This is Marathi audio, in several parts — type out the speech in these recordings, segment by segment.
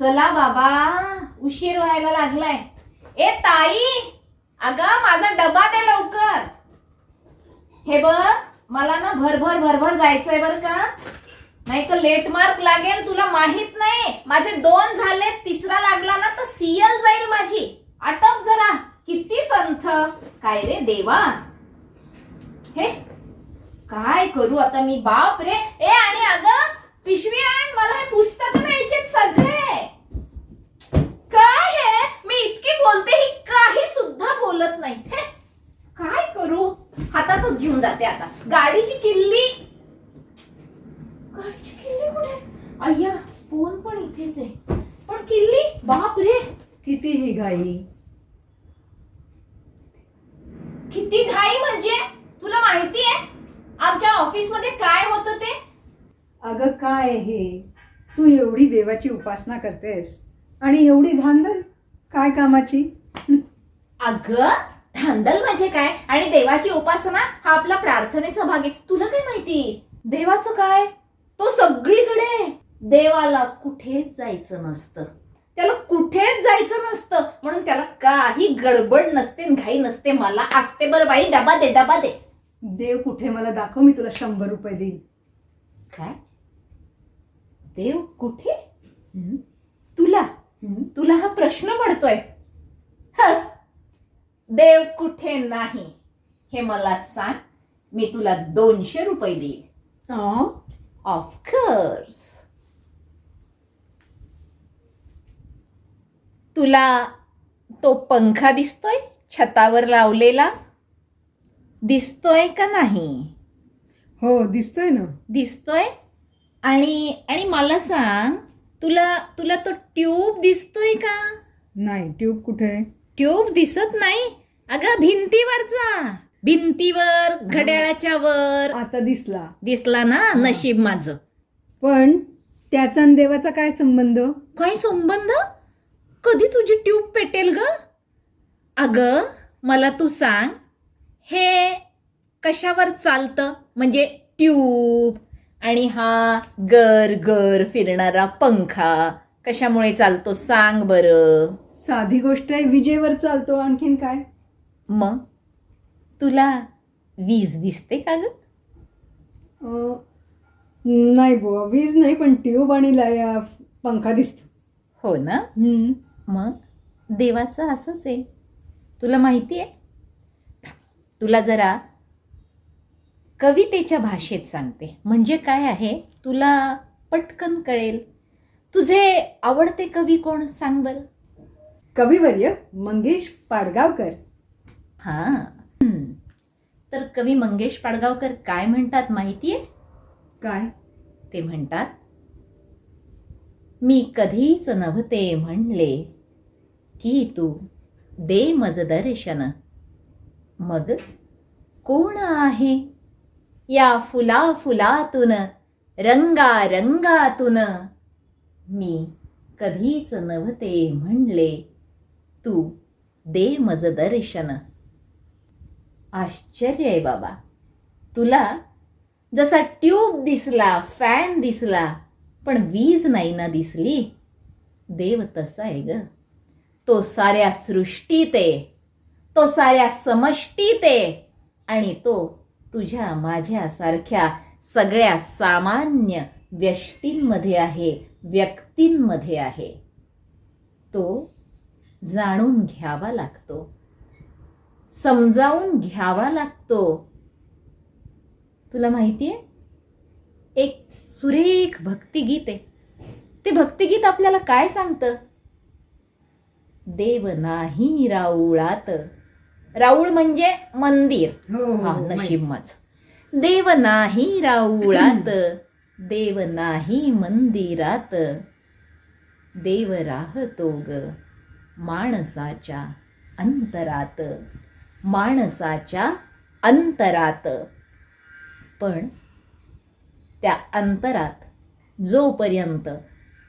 चला बाबा उशीर व्हायला लागलाय. ए ताई अग माझा डबा दे लवकर. हे बघ मला ना भरभर भरभर जायचंय बर का. नाही तर लेट मार्क लागेल तुला माहीत नाही. माझे दोन झाले तिसरा लागला ना तर सीएल जाईल माझी. आटप जरा किती संथ. काय रे देवा. हे काय करू आता मी? बाप रे. ए आणि अगं पिशवी आण मला हे पुस्तक न्यायचे सगळे काय हे मी इतकी बोलते ही काही सुद्धा बोलत नाही. काय करू? हातातच घेऊन जाते आता. गाडीची किल्ली. गाडीची किल्ली कुठे? अय्या फोन पण इथेच आहे. पण किल्ली? बाप रे! किती ही घाई किती घाई म्हणजे? तुला माहिती आहे? आमच्या ऑफिसमध्ये काय होतं ते? अगं काय हे? तू एवढी देवाची उपासना करतेस. आणि एवढी धांदल काय कामाची? अगं धांदल म्हणजे काय? आणि देवाची उपासना हा आपला प्रार्थनेचा भाग आहे. तुला काय माहिती? देवाचं काय? तो सगळीकडे. देवाला कुठेच जायचं नसतं. त्याला कुठेच जायचं नसतं. म्हणून त्याला काही गडबड नसते न घाई नसते. मला असते बरं बाई डबा दे डबा दे. देव कुठे मला दाखव मी तुला शंभर रुपये देईन. काय? देव कुठे? तुला? तुला हा प्रश्न पडतोय. देव कुठे नाही? हे मला सांग. मी तुला दोनशे रुपये देईल? ऑफकोर्स तुला तो पंखा दिसतोय? छतावर लावलेला? दिसतोय का नाही? हो दिसतोय ना. दिसतोय? आणि आणि मला सांग तुला तुला तो ट्यूब दिसतोय का? नाही ट्यूब कुठे ट्यूब दिसत नाही. अगं भिंतीवरचा भिंतीवर घड्याळाच्या वर. आता दिसला. दिसला ना नशीब माझं. पण त्याचा आणि देवाचा काय संबंध? काय संबंध? कधी तुझी ट्यूब पेटेल ग? अग मला तू सांग हे कशावर चालतं? म्हणजे ट्यूब आणि हा गर गर फिरणारा पंखा कशामुळे चालतो? सांग बरं. साधी गोष्ट आहे विजेवर चालतो आणखीन काय? मग? तुला वीज दिसते का ग? अं, नाही बुवा वीज नाही पण ट्यूब आणि लाय- पंखा दिसतो. हो ना. मग? देवाचं असंच आहे. तुला माहिती आहे? तुला जरा कवितेच्या भाषेत सांगते. म्हणजे काय आहे? तुला पटकन कळेल. तुझे आवडते कवी कोण? सांग बरं. कविवर्य मंगेश पाडगावकर. हां. तर कवी मंगेश पाडगावकर काय म्हणतात माहिती आहे काय? ते म्हणतात मी कधीच नव्हते म्हणले की तू दे मज दर्शन. मग कोण आहे या फुला फुलातून रंगा रंगातून मी कधीच नव्हते म्हणले तू दे मज दर्शन आश्चर्य आहे बाबा. तुला जसा ट्यूब दिसला फॅन दिसला पण वीज नाही ना दिसली. देव तसा आहे ग. तो साऱ्या सृष्टीत आहे. तो साऱ्या समष्टीत आहे. आणि तो तुझ्या माझ्यासारख्या सगळ्या सामान्य व्यष्टींमध्ये आहे व्यक्तींमध्ये आहे. तो जाणून घ्यावा लागतो. समजावून घ्यावा लागतो. तुला माहिती आहे एक सुरेख भक्तिगीत आहे. ते भक्तिगीत आपल्याला काय सांगतं? देव नाही राऊळात. राऊळ म्हणजे मंदिर. हो हो, हा हो, नशीब माझ देव नाही राऊळात. देव नाही मंदिरात. देव राहतो ग. माणसाच्या अंतरात माणसाच्या अंतरात. पण त्या अंतरात जोपर्यंत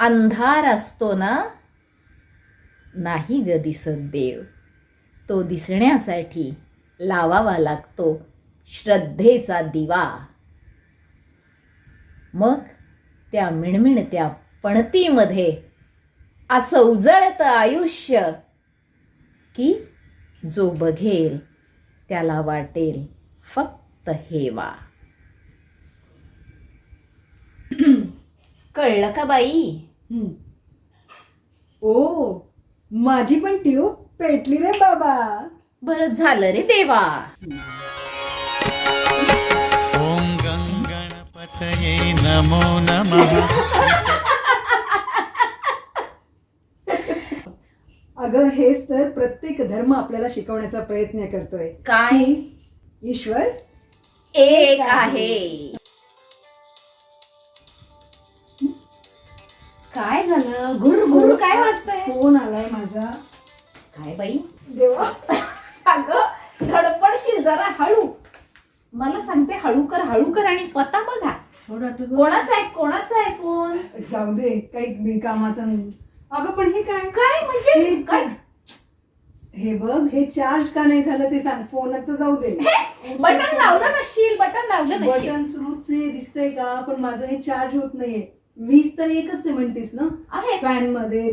अंधार असतो ना नाही ग दिसत देव. तो दिसण्यासाठी लावावा लागतो श्रद्धेचा दिवा. मग त्या मिणमिणत्या पणतीमध्ये असं उजळत आयुष्य की जो बघेल त्याला वाटेल फक्त हेवा. कळलं का बाई? हं. ओ माझी पण ट्यूब पेटली रे बाबा. बरं झालं रे देवा. ॐ गङ्गणपतये नमो नमः. अगं हेच तर प्रत्येक धर्म आपल्याला शिकवण्याचा प्रयत्न करतोय. काय? की ईश्वर एक आहे. काय झालं? गुड गुड काय वाजतंय फोन आलाय माझा. काय बाई? देवा. अगं धडपडशील जरा हळू. मला सांगते हळू कर हळू कर आणि स्वतः बघा. कोणाचा आहे कोणाचा आहे फोन? जाऊ दे काही बिनकामाचा नाही. अगं पण हे काय? काय म्हणजे? हे काय? हे बघ हे चार्ज का नाही झालं ते सांग. फोनच जाऊ दे. बटन लावलं नसशील बटन लावलं नसशील बटन सुरूच आहे दिसतंय का? पण माझं हे चार्ज होत नाहीये. वीज तर एकच आहे म्हणतेस ना? आहे. फॅनमध्ये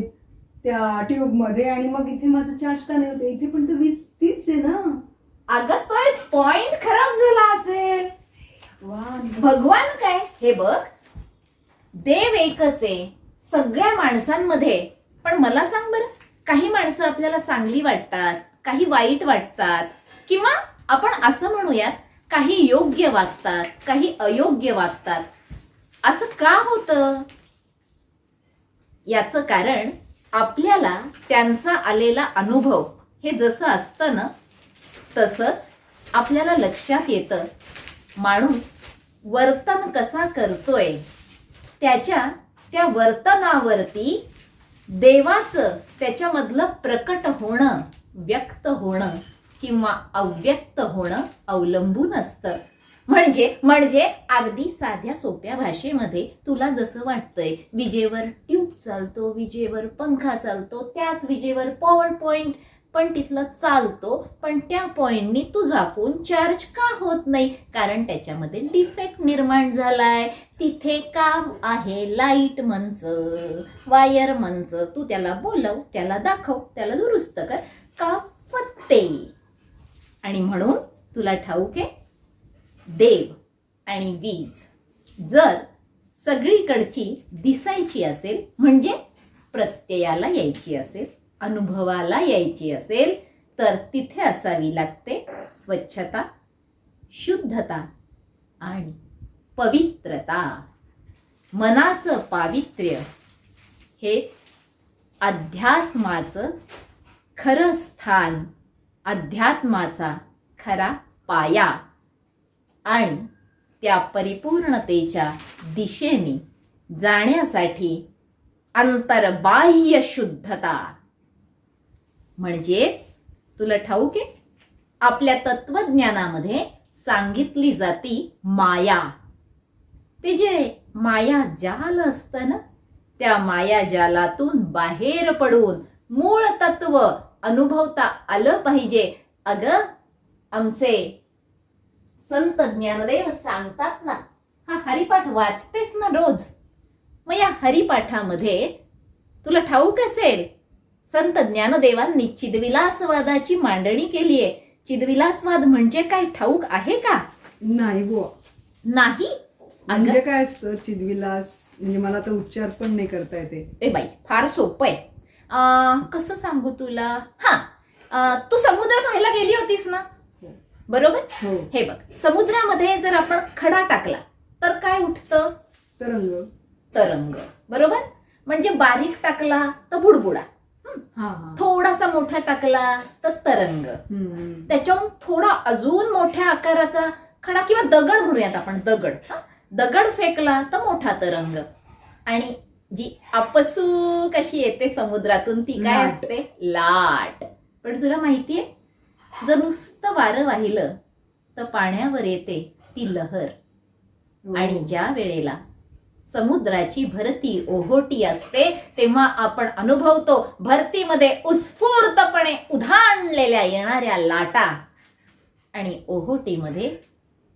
त्या ट्यूबमध्ये आणि मग इथे माझं चार्ज का नाही होते इथे पण तर वीज तीच आहे ना? अगं तो एक पॉइंट खराब झाला असेल. वा भगवान काय? हे बघ. देव एकच आहे. सगळ्या माणसांमध्ये. पण मला सांग बरं काही माणसं आपल्याला चांगली वाटतात काही वाईट वाटतात किंवा आपण असं म्हणूयात काही योग्य वागतात काही अयोग्य वागतात. असं का होतं? याचं कारण आपल्याला त्यांचा आलेला अनुभव हे जसं असतं ना तसंच आपल्याला लक्षात येतं. माणूस वर्तन कसा करतोय त्याच्या त्या वर्तनावरती देवाचं त्याच्यामधलं प्रकट होणं व्यक्त होणं किंवा अव्यक्त होणं अवलंबून असतं. म्हणजे म्हणजे अगदी साध्या सोप्या भाषेमध्ये तुला जसं वाटतंय विजेवर ट्यूब चालतो विजेवर पंखा चालतो त्याच विजेवर पॉवर पॉईंट पण तिथलं चालतो पण त्या पॉईंटनी तुझा फोन चार्ज का होत नाही? कारण त्याच्यामध्ये डिफेक्ट निर्माण झालाय. तिथे काम आहे लाइट मंच वायर मंच. तू त्याला बोलव त्याला दाखव त्याला दुरुस्त कर. का फत्ते आणि म्हणून तुला ठाऊक आहे देव आणि वीज जर सगळीकडची दिसायची असेल म्हणजे प्रत्ययाला यायची असेल अनुभवाला यायची असेल तर तिथे असावी लागते स्वच्छता शुद्धता आणि पवित्रता. मनाचं पावित्र्य हेच अध्यात्माचं खरं स्थान अध्यात्माचा खरा पाया आणि त्या परिपूर्णतेच्या दिशेने जाण्यासाठी अंतर्बाह्य शुद्धता. म्हणजेच तुला ठाऊक आहे? आपल्या तत्वज्ञानामध्ये सांगितली जाती माया. ते जे माया जाल असतं ना त्या माया जालातून बाहेर पडून मूळ तत्व अनुभवता आलं पाहिजे. अग आमचे संत ज्ञानदेव सांगतात ना हा हरिपाठ वाचतेस ना रोज? मग या हरिपाठामध्ये तुला ठाऊक असेल संत ज्ञानदेवांनी चिदविलासवादाची मांडणी केली आहे. चिदविलासवाद म्हणजे काय? ठाऊक आहे का? नाही बुवा. नाही? म्हणजे अगं काय असतं? चिदविलास म्हणजे मला तर उच्चार पण नाही करता येते ए बाई फार सोपं आहे. अं, कसं सांगू तुला? हा अं, तू समुद्र पाहायला गेली होतीस ना? हो. बरोबर? हो. हे बघ समुद्रामध्ये जर आपण खडा टाकला तर काय उठतं? तरंग. तरंग. बरोबर? म्हणजे बारीक टाकला तर बुडबुडा. थोडासा मोठा टाकला तर तरंग. त्याच्याहून थोडा अजून मोठ्या आकाराचा खडा किंवा दगड म्हणूयात आपण दगड हा? दगड फेकला तर मोठा तरंग आणि जी आपसू कशी येते समुद्रातून ती काय. असते लाट पण तुला माहितीये जर नुसतं वारं वाहिलं तर पाण्यावर येते ती लहर हो. आणि ज्या वेळेला समुद्राची भरती ओहोटी असते तेव्हा आपण अनुभवतो भरतीमध्ये उत्स्फूर्तपणे उधाणलेल्या येणाऱ्या लाटा. आणि ओहोटीमध्ये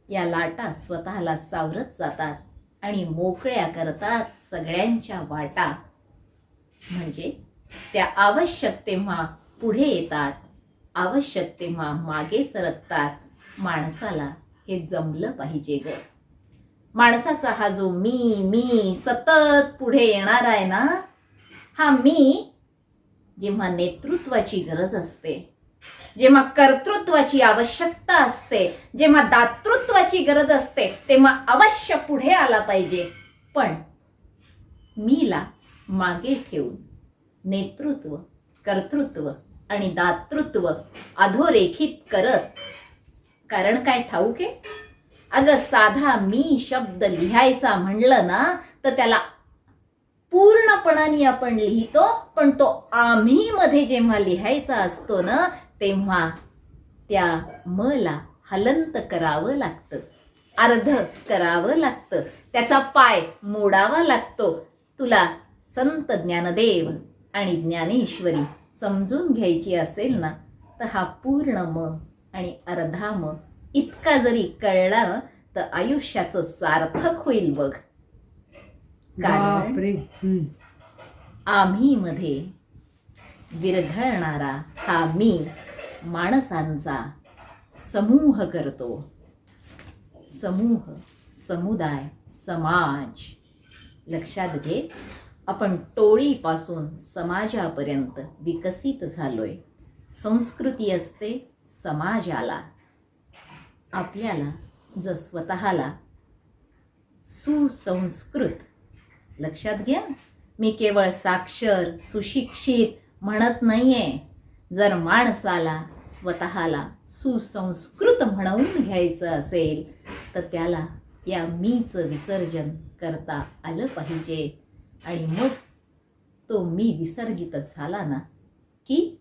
या लाटा स्वतःला सावरत जातात आणि मोकळ्या करतात सगळ्यांच्या वाटा. म्हणजे त्या आवश्यक तेव्हा पुढे येतात आवश्यक तेव्हा मागे सरकतात. माणसाला हे जमलं पाहिजे ग. माणसाचा हा जो मी मी सतत पुढे येणार आहे ना हा मी जेव्हा नेतृत्वाची गरज असते जेव्हा कर्तृत्वाची आवश्यकता असते जेव्हा दातृत्वाची गरज असते तेव्हा अवश्य पुढे आला पाहिजे. पण मीला मागे ठेवून नेतृत्व कर्तृत्व आणि दातृत्व अधोरेखित करत कारण काय ठाऊक आहे? अगं साधा मी शब्द लिहायचा म्हणलं ना तर त्याला पूर्णपणाने आपण लिहितो पण तो आम्ही मध्ये जेव्हा लिहायचा असतो ना तेव्हा त्या मला हलंत करावं लागतं अर्ध करावं लागतं त्याचा पाय मोडावा लागतो. तुला संत ज्ञानदेव आणि ज्ञानेश्वरी समजून घ्यायची असेल ना तर हा पूर्ण म आणि अर्धा म इतका जरी कळला तर आयुष्याचं सार्थक होईल बघ. कारण. आम्ही मध्ये विरघळणारा हा मी माणसांचा समूह करतो. समूह समुदाय समाज. लक्षात घे आपण टोळीपासून समाजापर्यंत विकसित झालोय. संस्कृती असते समाजाला. आपल्याला जर स्वतःला सुसंस्कृत लक्षात घ्या. मी केवळ साक्षर सुशिक्षित म्हणत नाहीये. जर माणसाला स्वतःला सुसंस्कृत म्हणवून घ्यायचं असेल तर त्याला या मीचं विसर्जन करता आलं पाहिजे. आणि मग तो मी विसर्जित झाला ना की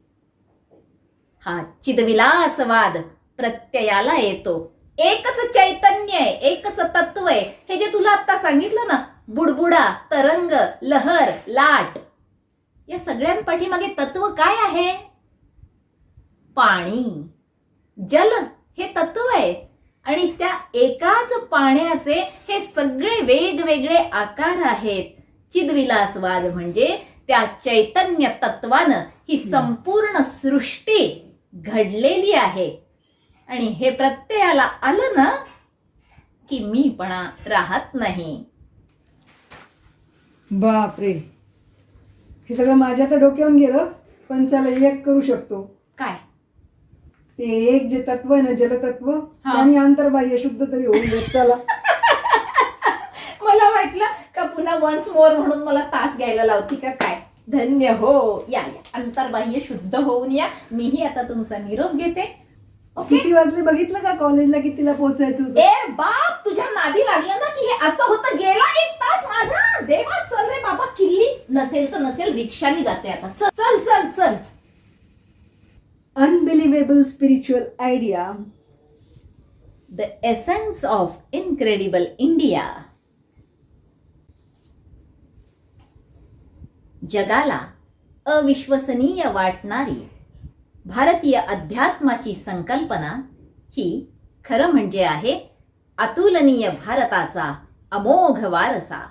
हा चिदविलासवाद प्रत्ययाला येतो. एकच चैतन्य आहे एकच तत्व आहे. हे जे तुला आता सांगितलं ना बुडबुडा तरंग लहर लाट या सगळ्यांपाठीमागे तत्व काय आहे? पाणी. जल हे तत्व आहे. आणि त्या एकाच पाण्याचे हे सगळे वेगवेगळे आकार आहेत. चिदविलासवाद म्हणजे त्या चैतन्य तत्वानं ही संपूर्ण सृष्टी घडलेली आहे. आणि हे प्रत्ययाला आलं ना की मीपणा राहत नाही. बापरे. हे सगळं माझ्या तर डोक्यावरून गेलं पण चला एक करू शकतो. काय? ते एक जे तत्व आहे ना जलतत्व हा. त्याने अंतर्बाह्य शुद्ध तरी होऊन देत चला. मला वाटलं का पुन्हा वन्स मोर म्हणून मला तास घ्यायला लावती का काय? धन्य हो. या या. अंतर्बाह्य शुद्ध होऊन या. मीही आता तुमचा निरोप घेते. किती वाजले? बघितलं का कॉलेजला कितीला पोहोचायचं होतं? ए बाप तुझ्या नादी लागलं ना की हे असं होतं? गेला एक तास माझा. देवा चल रे बाबा किल्ली नसेल तर नसेल रिक्षाने जाते आता. चल चल चल चल. Unbelievable spiritual idea the essence of incredible India जगाला अविश्वसनीय वाटणारी भारतीय अध्यात्माची संकल्पना ही खरं म्हणजे आहे अतुलनीय भारताचा अमोघ वारसा.